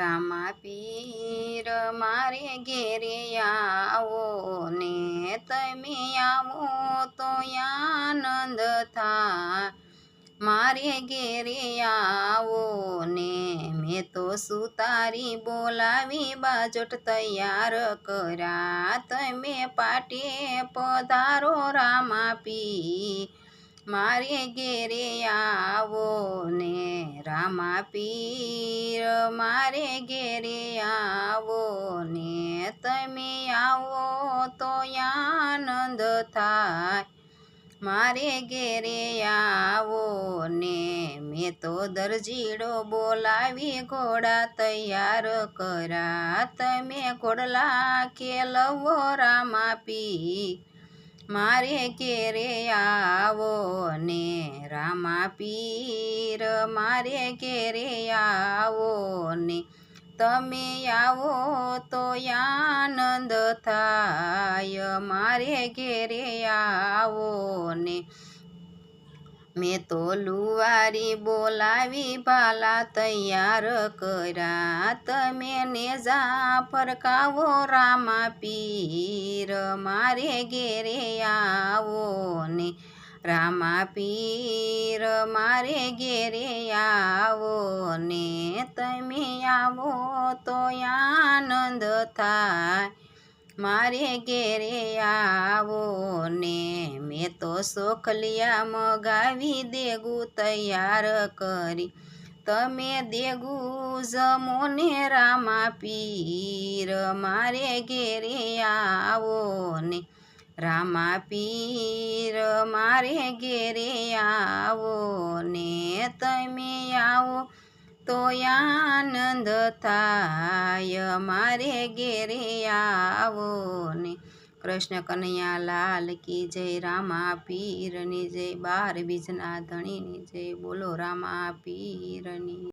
રામા પીર મારે ઘેરે આવો ને તમે આવો તો આનંદ થાય. મારે ઘેરે આવો ને મેં તો સુતારી બોલાવી, બાજોટ તૈયાર કર્યા તમે પાટે પધારો રામા પી મારે ઘેરે આવો ને રામા મારે ઘેરે આવો ને તમે આવો તો આનંદ થાય. મારે ઘેરે આવો ને મેં તો દરજીડો બોલાવી ઘોડા તૈયાર કરા. તમે ઘોડલા ખેલવો રામા પી મારે ઘેરે આવો રામા પીર મારે ઘેરે આવો ને તમે આવો તો આનંદ થાય. મારે ઘેરે આવો ને મેં તો લુવારી બોલાવી ભાલા તૈયાર કર્યા. તમે નેજા ફરકાવો રામા પીર મારે ઘેરે આવો ને રામા પીર મારે ઘેરે આવો ને તમે આવો તો આનંદ થાય. મારે ઘેરે આવો ને મેં તો સોખલિયા મગાવી દેગું તૈયાર કરી. તમે દેગું જમો ને રામા પીર મારે ઘેરે આવો ને રામા પીર, મારે ઘેરે આવો ને તમે આવો. તો આનંદ થાય, મારે ઘેરે આવો ને. કૃષ્ણ કનૈયા લાલ કી જય રામા પીરની જય, બાર બીજના ધણીની જય. બોલો રામા પીરની